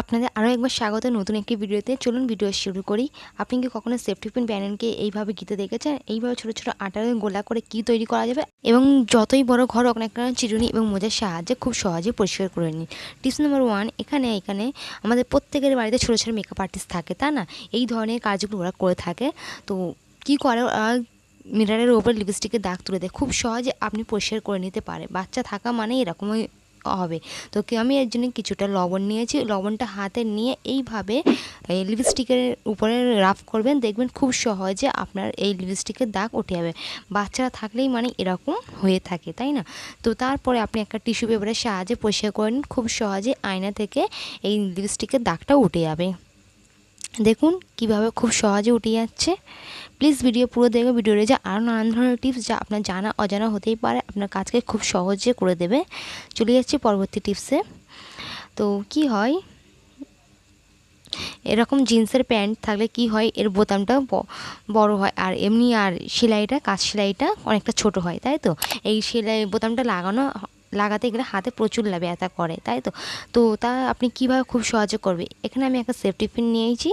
আপনাদের আরও একবার স্বাগত নতুন একটি ভিডিওতে। চলুন ভিডিও শুরু করি। আপনি কি কখনো সেফটি পিন ব্যানারকে এইভাবে গিতে দেখেছেন? এইভাবে ছোটো ছোটো আটার গোলা করে কি তৈরি করা যাবে? এবং যতই বড় ঘর হোক না কেন, চিরুনি এবং মোজার সাহায্যে খুব সহজে পরিষ্কার করে নিন। টিপস নাম্বার ওয়ান, এখানে এখানে আমাদের প্রত্যেকের বাড়িতে ছোটো ছোটো মেকআপ আর্টিস্ট থাকে তা না? এই ধরনের কাজগুলো ওরা করে থাকে। তো কি করে? মিরারের ওপর লিপস্টিকের দাগ তুলে দেয়। খুব সহজে আপনি পরিষ্কার করে নিতে পারে বাচ্চা থাকা মানে এরকমই হবে। তো আমি এর জন্য কিছুটা লবণ নিয়েছি। লবণটা হাতে নিয়ে এইভাবে এই লিপস্টিকের উপরে রাফ করবেন। দেখবেন খুব সহজে আপনার এই লিপস্টিকের দাগ উঠে যাবে। বাচ্চারা থাকলেই মানে এরকম হয়ে থাকে, তাই না? তো তারপরে আপনি একটা টিস্যু পেপারের সাহায্যে পরিষ্কার করেন খুব সহজে আয়না থেকে এই লিপস্টিকের দাগটা উঠে যাবে। দেখুন কীভাবে খুব সহজে উঠে যাচ্ছে। প্লিজ ভিডিও পুরো দেখবে ভিডিও রয়েছে আরও নানান ধরনের টিপস যা আপনার জানা, অজানা হতেই পারে, আপনার কাজকে খুব সহজে করে দেবে। চলে যাচ্ছে পরবর্তী টিপসে তো কি হয়? এরকম জিন্সের প্যান্ট থাকলে কি হয়? এর বোতামটা বড় হয়। আর এমনি আর সেলাইটা কাজ সেলাইটা অনেকটা ছোট হয়, তাই তো? এই সেলাই বোতামটা লাগানো লাগাতে গেলে হাতে প্রচুর ব্যথা করে, তাই তো? তো তা আপনি কীভাবে খুব সহজে করবে? এখানে আমি একটা সেফটি পিন নিয়েছি।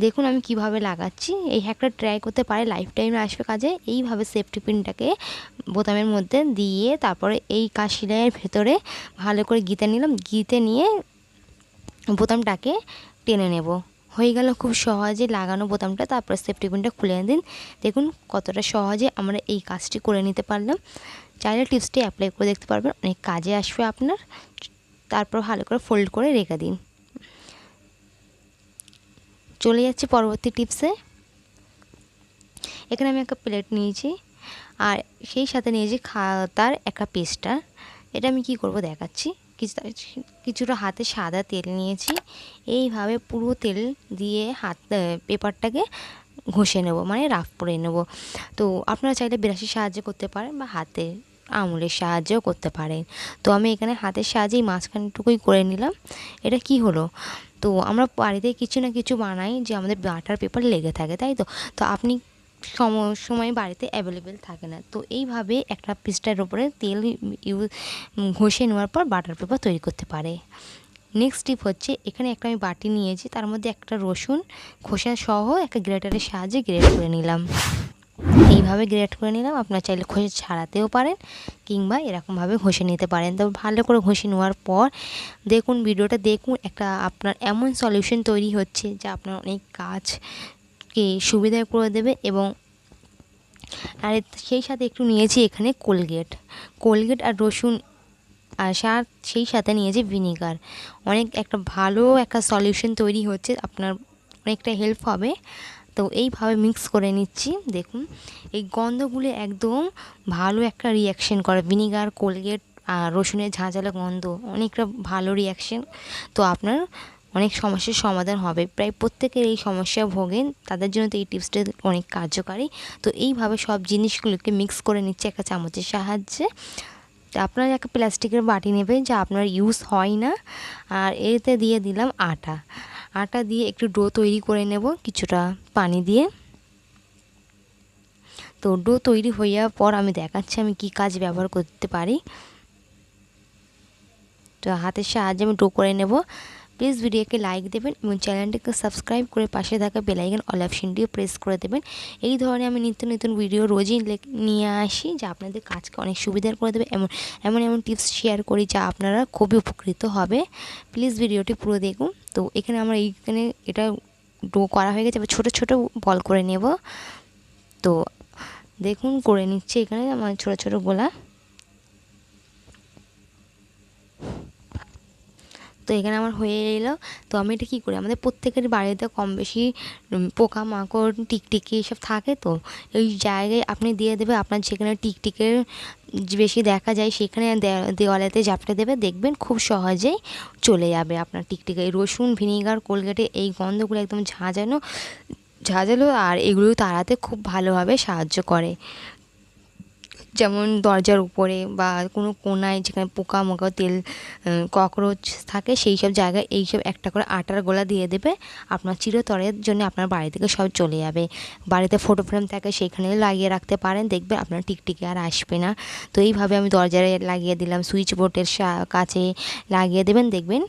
দেখুন আমি কীভাবে লাগাচ্ছি। এই হ্যাকটা ট্রাই করতে পারে লাইফ টাইমে আসবে কাজে। এইভাবে সেফটি পিনটাকে বোতামের মধ্যে দিয়ে তারপরে এই কাজ ভেতরে ভালো করে গিতে নিলাম। গিতে নিয়ে বোতামটাকে টেনে নেব। হয়ে গেল খুব সহজে লাগানো বোতামটা, তারপর সেফটি পিনটা খুলে দিন। দেখুন কতটা সহজে আমরা এই কাজটি করে নিতে পারলাম। চাইলে টিপসটি অ্যাপ্লাই করে দেখতে পারবেন। অনেক কাজে আসবে আপনার। তারপর ভালো করে ফোল্ড করে রেখে দিন। চলে যাচ্ছি পরবর্তী টিপসে। এখানে আমি একটা প্লেট নিয়েছি। আর সেই সাথে নিয়েছি খাতার একটা পেস্টার। এটা আমি কি করব দেখাচ্ছি। কিছুটা হাতে সাদা তেল নিয়েছি। এইভাবে পুরো তেল দিয়ে হাত পেপারটাকে ঘষে নেব মানে রাফ করে নেব। তো আপনারা চাইলে ব্রাশের সাহায্যে করতে পারেন বা হাতে আঙুলের সাহায্যেও করতে পারেন। তো আমি এখানে হাতের সাহায্যেই মাঝখানটুকুই করে নিলাম। এটা কি হলো? তো আমরা বাড়িতে কিছু না কিছু বানাই যে আমাদের বাটার পেপার লেগে থাকে, তাই তো? তো আপনি সম, সময় বাড়িতে অ্যাভেলেবেল থাকে না। তো এইভাবে একটা পিসটার ওপরে তেল ইউজ ঘষে নেওয়ার পর বাটার পেপার তৈরি করতে পারে। নেক্সট টিপ হচ্ছে, এখানে একটা আমি বাটি নিয়েছি, তার মধ্যে একটা রসুন খোসা সহ একটা গ্রেটারের সাহায্যে গ্রেট করে নিলাম। এইভাবে গ্রেট করে নিলাম। আপনার চাইলে ঘষে ছাড়াতেও পারেন কিংবা এরকমভাবে ঘষে নিতে পারেন। তবে ভালো করে ঘষে নেওয়ার পর দেখুন, ভিডিওটা দেখুন, একটা আপনার এমন সলিউশন তৈরি হচ্ছে যা আপনার অনেক কাজকে সুবিধা করে দেবে এবং আর সেই সাথে একটু নিয়েছি এখানে কোলগেট কোলগেট আর রসুন আর সার সেই সাথে নিয়েছি ভিনিগার অনেক একটা ভালো একটা সলিউশন তৈরি হচ্ছে। আপনার অনেকটা হেল্প হবে। তো এইভাবে মিক্স করে নিচ্ছি, দেখুন। এই গন্ধগুলো একদম ভালো একটা রিয়াকশন করে। ভিনিগার কোলগেট আর রসুনের ঝাঁঝালো গন্ধ, অনেকটা ভালো রিয়াকশন তো আপনার অনেক সমস্যার সমাধান হবে। প্রায় প্রত্যেকের এই সমস্যা ভোগেন, তাদের জন্য তো এই টিপসটা অনেক কার্যকারী। তো এইভাবে সব জিনিসগুলোকে মিক্স করে নিচ্ছে একটা চামচের সাহায্যে। আপনার একটা প্লাস্টিকের বাটি নেবেন যা আপনার ইউজ হয় না। আর এতে দিয়ে দিলাম আটা। আটা দিয়ে একটু ডো তৈরি করে নেব কিছুটা পানি দিয়ে। তো ডো তৈরি যাওয়ার পর আমি দেখাচ্ছি আমি কি কাজ ব্যবহার করতে পারি। তো হাতের সাহায্যে আমি ডো করে নেব। প্লিজ ভিডিওকে লাইক দেবেন এবং চ্যানেলটিকে সাবস্ক্রাইব করে পাশে থাকা বেলাইকন অল অপশনটিও প্রেস করে দেবেন। এই ধরনের আমি নিত্য নতুন ভিডিও রোজই নিয়ে আসি যা আপনাদের কাজকে অনেক সুবিধার করে দেবে। এমন এমন এমন টিপস শেয়ার করি যা আপনারা খুবই উপকৃত হবে। প্লিজ ভিডিওটি পুরো দেখুন। তো এখানে আমরা এইখানে এটা ডো করা হয়ে গেছে। এবার ছোটো ছোটো বল করে নেব। তো দেখুন, করে নিচ্ছে এখানে আমার ছোটো ছোটো গোলা। তো এখানে আমার হয়ে এলো। তো আমি এটা কী করি? আমাদের প্রত্যেকের বাড়িতে কম বেশি পোকামাকড়, টিকটিকি এসব থাকে তো। এই জায়গায় আপনি দিয়ে দেবে, আপনার যেখানে টিকটিকের বেশি দেখা যায়, সেখানে দেওয়ালেতে জাপটে দেবে, দেখবেন খুব সহজেই চলে যাবে আপনার টিকটিকে। রসুন, ভিনিগার, কোলগেটে এই গন্ধগুলো একদম ঝাঁঝানো, ঝাঁঝালো, আর এগুলো তাড়াতে খুব ভালোভাবে সাহায্য করে। যেমন দরজার উপরে বা কোনো কোনায় যেখানে পোকা মোকা তেল ককরোচ থাকে, সেই সব জায়গায় এই সব একটা করে আটার গোলা দিয়ে দেবে। আপনার চিরতরের জন্য আপনার বাড়ি থেকে সব চলে যাবে। বাড়িতে ফটো ফ্রেম থাকে সেইখানে লাগিয়ে রাখতে পারেন। দেখবেন আপনার টিকটিকি আর আসবে না। তো এইভাবে আমি দরজায় লাগিয়ে দিলাম সুইচ বোর্ডের কাছে লাগিয়ে দেবেন। দেখবেন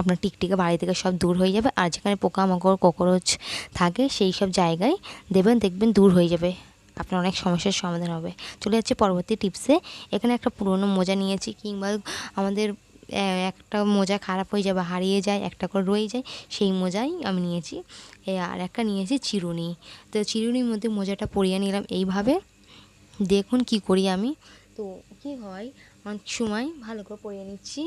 আপনার টিকটিকে বাড়ি থেকে সব দূর হয়ে যাবে। আর যেখানে পোকামাকড় ককরোচ থাকে, সেই সব জায়গায় দেবেন। দেখবেন দূর হয়ে যাবে। আপনার অনেক সমস্যার সমাধান হবে। চলে যাচ্ছে পরবর্তী টিপসে এখানে একটা পুরনো মোজা নিয়েছি কিংবা আমাদের একটা মোজা খারাপ হয়ে যায় বা হারিয়ে যায়, একটা করে রয়ে যায়, সেই মোজাই আমি নিয়েছি। আর একটা নিয়েছি চিরুনি। তো চিরুনির মধ্যে মোজাটা পরিয়ে নিলাম এইভাবে। দেখুন কি করি আমি। তো কি হয়, অনেক সময় ভালো করে পরিয়ে নিচ্ছি।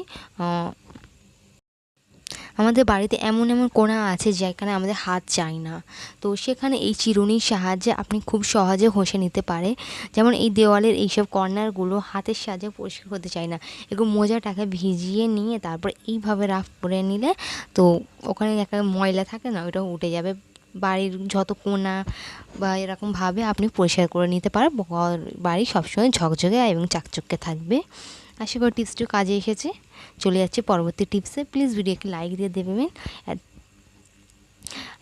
আমাদের বাড়িতে এমন এমন কোণা আছে যেখানে আমাদের হাত চাই না। তো সেখানে এই চিরুনির সাহায্যে আপনি খুব সহজে ঘষে নিতে পারে। যেমন এই দেওয়ালের এইসব কর্নারগুলো হাতের সাহায্যে পরিষ্কার হতে চায় না। এগুলো মোজাটাকে ভিজিয়ে নিয়ে তারপর এইভাবে রাফ করে নিলে তো ওখানে একটা ময়লা থাকে না, ওটা উঠে যাবে বাড়ির যত কোনা বা এরকমভাবে আপনি পরিষ্কার করে নিতে পারেন। বাড়ি সবসময় ঝকঝকে এবং চাকচকে থাকবে। আশা করি টিপসটিও কাজে এসেছে। চলে যাচ্ছে পরবর্তী টিপসে প্লিজ ভিডিওকে লাইক দিয়ে দেবেন।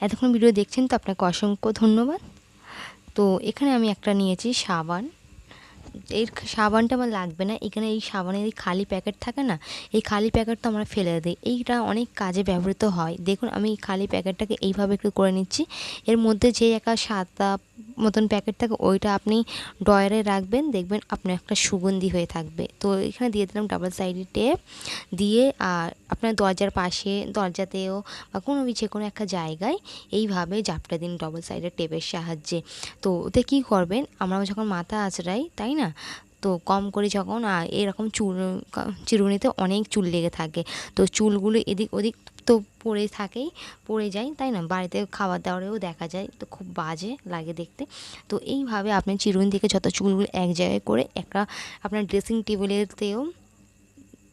এতক্ষণ ভিডিও দেখছেন তো আপনাকে অসংখ্য ধন্যবাদ। তো এখানে আমি একটা নিয়েছি সাবান। এই সাবানটা আমার লাগবে না। এখানে এই সাবানের এই খালি প্যাকেট থাকে না, এই খালি প্যাকেটটা আমরা ফেলে দিই। এইটা অনেক কাজে ব্যবহৃত হয়। দেখুন, আমি এই খালি প্যাকেটটাকে এইভাবে একটু করে নিচ্ছি। এর মধ্যে যে একা সাদা মতন প্যাকেট থাকে, ওইটা আপনি ডয়ারে রাখবেন, দেখবেন আপনার একটা সুগন্ধি হয়ে থাকবে। তো এখানে দিয়ে দিলাম ডাবল সাইডি টেপ দিয়ে, আর আপনার দরজার পাশে, দরজাতেও বা কোনো যে কোনো একটা জায়গায় এইভাবে জাপটা দিন ডবল সাইডের টেপের সাহায্যে। তো ওতে কী করবেন, আমরা যখন মাথা আঁচড়াই তাই না? তো কম করে যখন এরকম চুল চিরুনিতে অনেক চুল লেগে থাকে। তো চুলগুলো এদিক ওদিক তো পড়ে থাকেই, পড়ে যায়, তাই না? বাড়িতে খাবার দাবারেও দেখা যায়, তো খুব বাজে লাগে দেখতে। তো এইভাবে আপনি চিরুনি থেকে যত চুলগুলো এক জায়গায় করে একটা আপনার ড্রেসিং টেবিলেতেও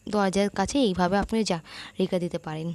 দরজার কাছে এইভাবে আপনি যা রেখে দিতে পারেন।